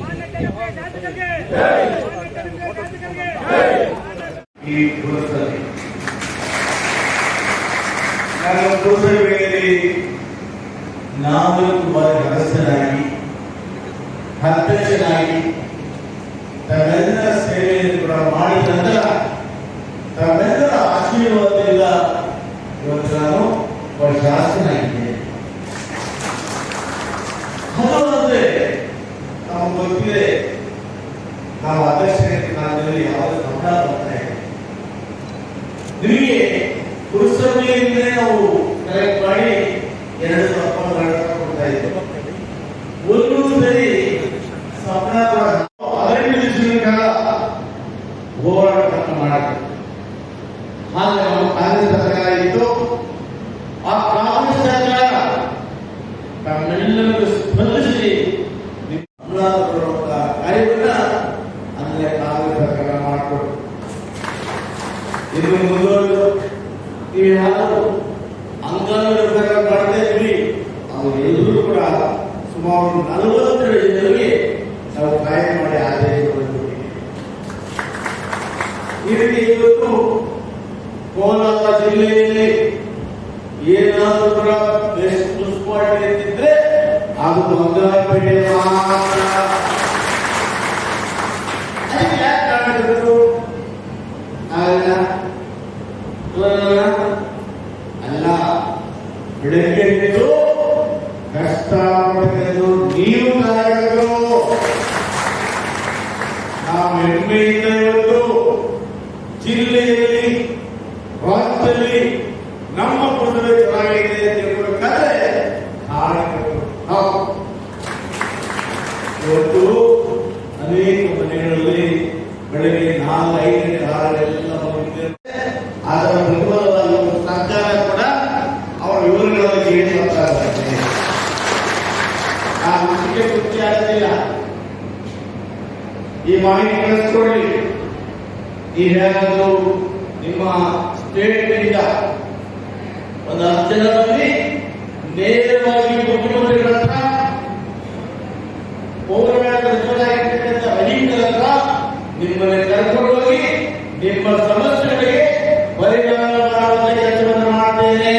ಮಾನ್ಯತೆ ಶಾಸಕರಿಗೆ ಮಾನ್ಯತೆ ಶಾಸಕರಿಗೆ ಈ ಪುರಸ್ಕೃತಿ ನಾನು ಪುರಸಭೆಯಲ್ಲಿ ನಾಲ್ಕು ಬಾರಿ ಸದಸ್ಯನಾಗಿ ಅಧ್ಯಕ್ಷನಾಗಿ ತಮ್ಮೆಲ್ಲರ ಸೇವೆಯನ್ನು ಕೂಡ ಮಾಡಿದ ನಂತರ ತಮ್ಮೆಲ್ಲರ ಆಶೀರ್ವಾದದಿಂದ ಇವತ್ತು ನಾನು ಒಬ್ಬ ಶಾಸಕನಾಗಿದ್ದೇನೆ ನಿಮಗೆ ಪುರಸಭೆಯಿಂದಲೇ ನಾವು ಕಲೆಕ್ಟ್ ಮಾಡಿ ಎರಡು ಸ್ವಪ್ನಗಳನ್ನ ಕೊಡ್ತಾ ಇದ್ದೇವೆ. ಒಂದು ಸರಿ ಸ್ವಪ್ನ ಹದಿನೆಂಟು ದಿವಸಗಳ ಕಾಲ ಹೋರಾಟ ಮಾಡಕ್ಕೆ ಹಾಗೆ ನಮ್ಮ ಕಾಂಗ್ರೆಸ್ ಸರ್ಕಾರ ಇತ್ತು ಆ ಕಾಂಗ್ರೆಸ್ ಸರ್ಕಾರ ತಮ್ಮೆಲ್ಲರಿಗೂ ಸ್ಪಂದಿಸಿ ಅನುದಾನ ಕೊಡುವಂತ ಕಾರ್ಯವನ್ನ ಅಲ್ಲೇ ಕಾಂಗ್ರೆಸ್ ಸರ್ಕಾರ ಮಾಡಿಕೊಟ್ಟು ಇನ್ನು ಮುಂದುವರೆದು ನೀವು ಯಾರು ಅಂಗಾಂಗ ಪ್ರಕಾರ ಮಾಡ್ತಾ ಇದ್ವಿ ಅವರು ಎಲ್ಲರೂ ಕೂಡ ಸುಮಾರು ನಲವತ್ತೆರಡು ಜನರಿಗೆ ನಾವು ಕಾಯಕ ಮಾಡಿ ಆದಾಯ ಈ ರೀತಿ ಇವತ್ತು ಕೋಲಾರ ಜಿಲ್ಲೆಯಲ್ಲಿ ಏನಾದರೂ ಕೂಡ ಬೆಸ್ಟ್ ಮುನ್ಸಿಪಾಲಿಟಿ ಅಂತಿದ್ರೆ ಅದು ಬಂಗಾರಪೇಟೆ ಮಾತ್ರ ಅದಕ್ಕೆ ಯಾಕೆ ಕಾರಣ ಇರೋದು? ಅಲ್ಲ ಅಲ್ಲ ಅಲ್ಲ ಬೆಳಗ್ಗೆ ಎದ್ದು ಕಷ್ಟ ಪಡ್ತಿದ್ದು ನೀವು ನಾಯಕರು ನಾವು ಹೆಮ್ಮೆಯಿಂದ ಇವತ್ತು ಜಿಲ್ಲೆಯಲ್ಲಿ, ರಾಜ್ಯದಲ್ಲಿ ನಮ್ಮ ಪುಸ್ತಕ ಚೆನ್ನಾಗಿದೆ ಅಂತ ಹೇಳ್ಬೇಕಾದ್ರೆ ಕಾರಣಕರ್ತರು ನಾವು ಇವತ್ತು ಅನೇಕ ಮನೆಗಳಲ್ಲಿ ಬೆಳಗ್ಗೆ ನಾಲ್ಕು ಐದು ಆರು ಎಲ್ಲ ಸರ್ಕಾರ ಕೂಡ ಅವರ ವಿವರಗಳಲ್ಲಿ ಹೇಳಿ ಇದ್ದಾರೆ. ಆ ತೃಪ್ತಿ ಆಗೋದಿಲ್ಲ ಈ ಮಾಹಿತಿ ಕಳಿಸ್ಕೊಡಿ ನೀವೇನಾದರೂ ನಿಮ್ಮ ಸ್ಟೇಟ್ ಇಂದ ಒಂದು ಹತ್ತು ಜನರಲ್ಲಿ ನೇರವಾಗಿ ಮುಖ್ಯಮಂತ್ರಿಗಳ ಹತ್ರ ಅಧಿಕರ ಹತ್ರ ನಿಮ್ಮನ್ನು ಕರ್ಕೊಂಡು ನಿಮ್ಮ ಸಮಸ್ಯೆಗಳಿಗೆ ಪರಿಹಾರ ಮಾಡುವಂತ ಕೆಲಸವನ್ನು ಮಾಡ್ತೇನೆ.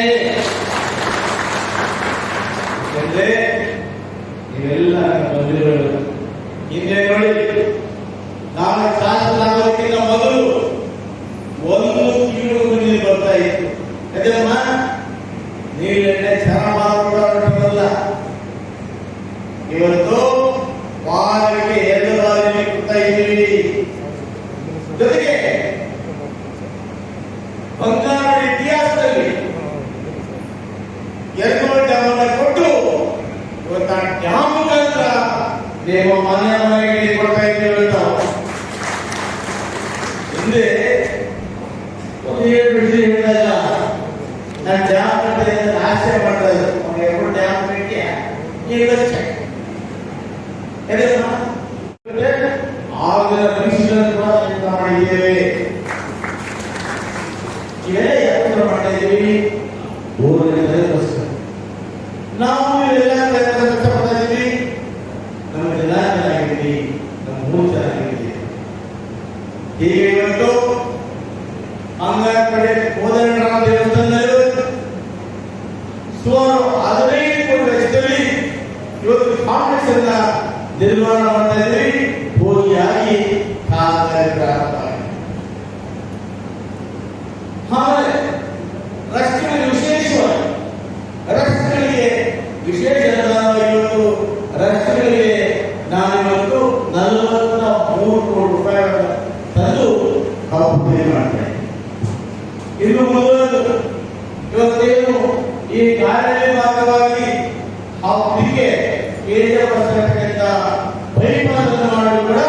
ನೀವೆಲ್ಲ ಬಂಧುಗಳು ಹಿಂದೆ ನೋಡಿ. ನಾನು ಶಾಸಕರಾಗೋದಕ್ಕಿಂತ ಮೊದಲು ಒಂದು ತಿಂಗಳು ಮುಂದೆ ಬರ್ತಾ ಇತ್ತು. ಯಾಕಂದ್ರೆ ನೀರೆಣ್ಣೆ ಚೆನ್ನಾಗಲ್ಲ ಇವತ್ತು ವಾರಕ್ಕೆ ಎರಡು ಬಾರಿ ಕೊಡ್ತಾ ಇದ್ದೀವಿ. ಜೊತೆಗೆ ಬಂಗಾರದ ಇತಿಹಾಸದಲ್ಲಿ ಎರಡು ಡ್ಯಾಮನ್ನ ಕೊಟ್ಟು ಇವತ್ತು ಡ್ಯಾಮ್ ಮುಖಾಂತರ ಮನೆಗೆ ಕೊಡ್ತಾ ಇದ್ದೀವಿ ಅಂತ ಹಿಂದೆ ಒಂದು ಏಳು ಬಿಡಿಸಿ ಹೇಳಿದಾಗ ನಾನು ಡ್ಯಾಮ್ ಕಟ್ಟಿದೆ ಅಂತ ಆಸೆ ಮಾಡ್ತಾ ಇದ್ದೆ ಅವ್ನು ಎರಡು ಡ್ಯಾಮ್ ಕಟ್ಟಿ ಈಗ ಲಕ್ಷ ಆಗಿನ ಪರಿಶೀಲನೆ ಕೂಡ ನಾವು ಮಾಡಿದ್ದೇವೆ ಇವೆಲ್ಲ ಯಾಕೆ ಮಾಡ್ತಾ ಇದ್ದೀವಿ ಬೋಧನೆಗೋಸ್ಕರ ನಾವು ಇವೆಲ್ಲ ಕಷ್ಟಪಡ್ತಾ ಇದ್ದೀವಿ. ನಮ್ಮ ಜನ ಚೆನ್ನಾಗಿದ್ದೀವಿ ನಮ್ಮ ಮೂರು ಚೆನ್ನಾಗಿದ್ದೀವಿ ಹೀಗೆ ಇವತ್ತು ಅಂಗನ ಕಡೆ ನಿರ್ಮಾಣ ಮಾಡ್ತಾ ಇದ್ದೀವಿ ಹೋಗಿಯಾಗಿ ಕಾಮಗಾರಿ ಪ್ರಾರಂಭ ಆಗಿದೆ. ಆಮೇಲೆ ರಸ್ತೆಗಳಿಗೆ ವಿಶೇಷವಾಗಿ ರಸ್ತೆಗಳಿಗೆ ವಿಶೇಷ ಅನುದಾನ ಇವತ್ತು ರಸ್ತೆಗಳಿಗೆ ನಾನಿವತ್ತು ನಲವತ್ತ ಮೂರು ಕೋಟಿ ರೂಪಾಯಿಗಳನ್ನು ತಂದು ಅಭಿವೃದ್ಧಿ ಮಾಡ್ತೇನೆ ಇನ್ನು ಮುಂದುವರೆದು ಇವತ್ತೇನು ಈ ಕಾರ್ಯ ಭಾಗವಾಗಿ ಅವರಿಗೆ ಕೇಂದ್ರ ಪಡಿಸತಕ್ಕಂಥ ಬೈಪಾಸ್ ಅನ್ನು ಮಾಡಲು ಕೂಡ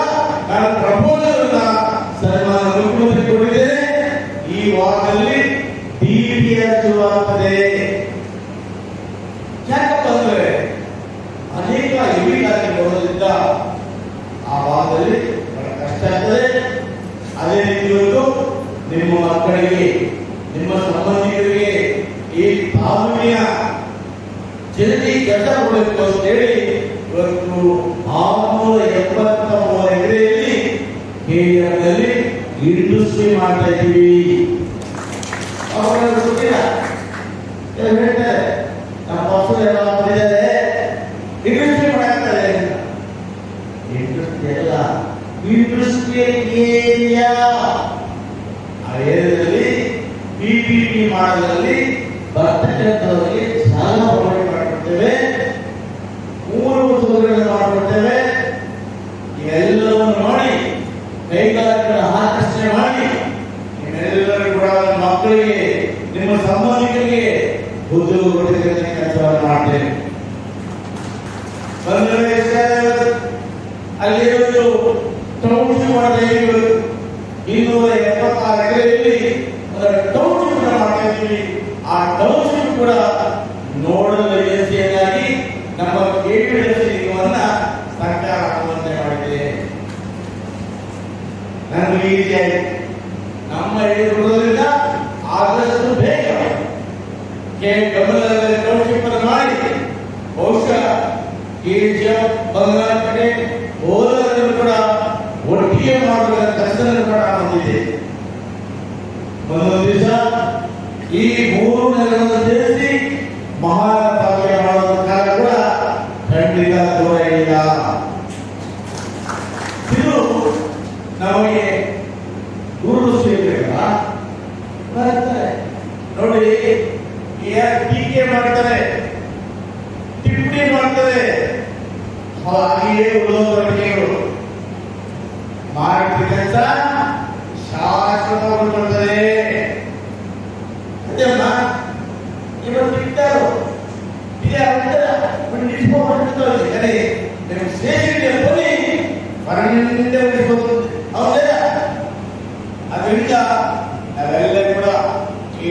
ನಾನು ಪ್ರಪೋಸಲ್ ಅನ್ನ ಸನ್ಮಾನ ಮುಖ್ಯಮಂತ್ರಿ ಕೊಟ್ಟಿದ್ದೇನೆ ಈ ವಾರದಲ್ಲಿ ಡಿಪಿಎಸ್ ಶುರುವಾಗ್ತದೆ ಯಾಕಪ್ಪ ಅಂದ್ರೆ ಅನೇಕ ಬರೋದ್ರಿಂದ ಆ ಬಹಳ ಕಷ್ಟ ಆಗ್ತದೆ. ಅದೇ ರೀತಿ ನಿಮ್ಮ ಮಕ್ಕಳಿಗೆ, ನಿಮ್ಮ ಸಂಬಂಧಿಕರಿಗೆ ಈ ತಾಲೂಕಿನ ಜನರಿಗೆ ಕೆಲಸ ಕೊಡಬೇಕು ಅಂತ ಹೇಳಿ ಇವತ್ತು ಆರುನೂರ ಎಪ್ಪತ್ತ ಮೂರು ಎಕರೆಯಲ್ಲಿ ಕೆಎಂನಲ್ಲಿ ಇಂಡಸ್ಟ್ರಿ ಮಾಡ್ತಾ ಇದ್ದೀವಿ ಅವರ ಗೊತ್ತಿಲ್ಲ ಹೇಳ್ತಾರೆ ನಮ್ಮ ಎಲ್ಲ ಬಂದಿದ್ದಾರೆ. ಇಂಡಸ್ಟ್ರಿ ಮಾಡಾಕ್ತಾರೆ ಸಾಲ ಮಾಡಿಕೊಡ್ತೇವೆ ಮೂರು ವರ್ಷಗಳನ್ನು ಮಾಡಿಕೊಡ್ತೇವೆ ಇವೆಲ್ಲವನ್ನು ಮಾಡಿ ಕೈಗಾರಿಕೆಗಳ ಆಕರ್ಷಣೆ ಮಾಡಿ ನಿಮ್ಮೆಲ್ಲರೂ ಕೂಡ ಮಕ್ಕಳಿಗೆ ನಿಮ್ಮ ಸಂಬಂಧಿಕರಿಗೆ ಉದ್ಯೋಗ ಕೊಡತಕ್ಕಂಥ ಕೆಲಸವನ್ನು ಬಂಧುಗಳೇ ಅಲ್ಲಿ ಒಂದು ಟೌನ್ಶಿಪ್ ಇದ್ದೀವಿ ಇನ್ನೂರ ಎಪ್ಪತ್ತಾರು ಎಕರೆಯಲ್ಲಿ ಟೌನ್ಶಿಪ್ ಮಾಡ್ತಾ ಇದ್ದೀವಿ ಆ ಟೌನ್ಶಿಪ್ ಕೂಡ ಟೌನ್ಶಿಪ್ ಮಾಡಿ ಬಹುಶಃ ಕೆಜಿಎಫ್ ಬಂಗಾರಪೇಟೆ ಹೋದರನ್ನು ಕೂಡ ಒಟ್ಟಿಗೆ ಮಾಡುವ ಕೂಡ ಹೊಂದಿದೆ ಒಂದೊಂದು ದಿವಸ ಈ ಮೂರು ನೆಲೆಗಳನ್ನು ಸೇರಿಸಿ ಮಾಡುವ ಕಾಲ ಕೂಡ ಇಲ್ಲ ಇದು ನಮಗೆ ಗುರುತಿಸಬೇಕಲ್ಲ ಬರ್ತಾರೆ ನೋಡಿ ಟೀಕೆ ಮಾಡ್ತಾರೆ ಟಿಪ್ಪಣಿ ಮಾಡ್ತಾರೆ ಹಾಗೆಯೇ ಉಳಿದವರಿಗೆಗಳು ಮಾಡಿದ ಕೆಲಸ ಶಾಶ್ವತವಾಗಿ ಮಾಡ್ತಾರೆ ಅದೇಮ್ಮ ಇವತ್ತು ಇಟ್ಟಾರು ಇದೇ ಅಂತರ ನಿಲ್ಸ್ಕೊಂಡ್ಬಿಡ್ತಾರೆ ಅದೇ ನಿಮಗೆ ಸ್ಟೇಷನ್ಗೆ ಹೋಗಿ ಮರಣಿನಿಂದ ಉಳಿಸ್ಬೋದು ಹೌದಾ ಅದರಿಂದ ನಾವೆಲ್ಲ ಕೂಡ ಈ